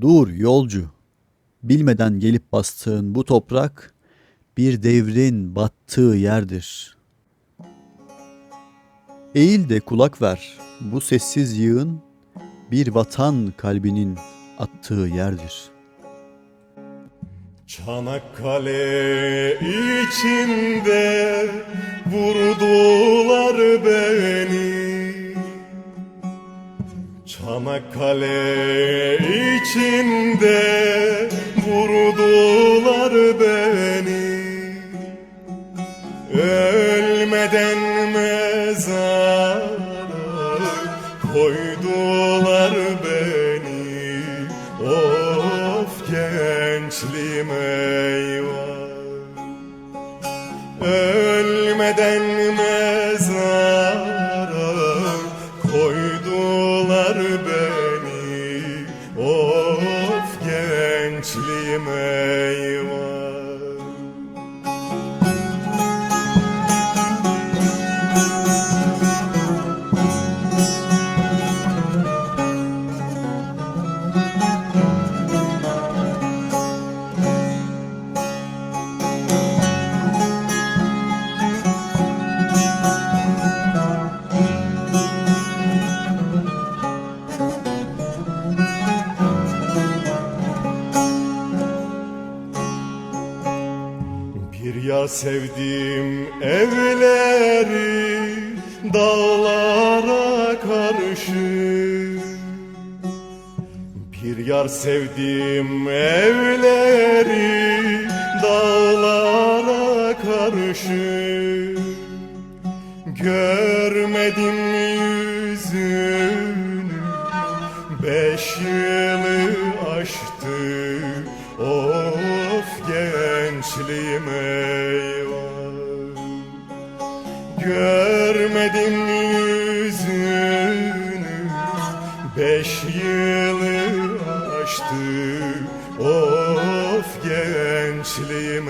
Dur yolcu, bilmeden gelip bastığın bu toprak bir devrin battığı yerdir. Eğil de kulak ver, bu sessiz yığın bir vatan kalbinin attığı yerdir. Çanakkale içinde vurdular beni Çanakkale içinde vurdular beni. Ölmeden mezara koydular beni. Of gençliğim eyvah. Ölmeden Bir yar sevdim evleri dağlara karşı Bir yar sevdim evleri dağlara karşı Görmedim yüzünü Beş yılı aştı. Of gençliğim eyvah Görmedim yüzünü? Beş yılı aştı. Of gençliğim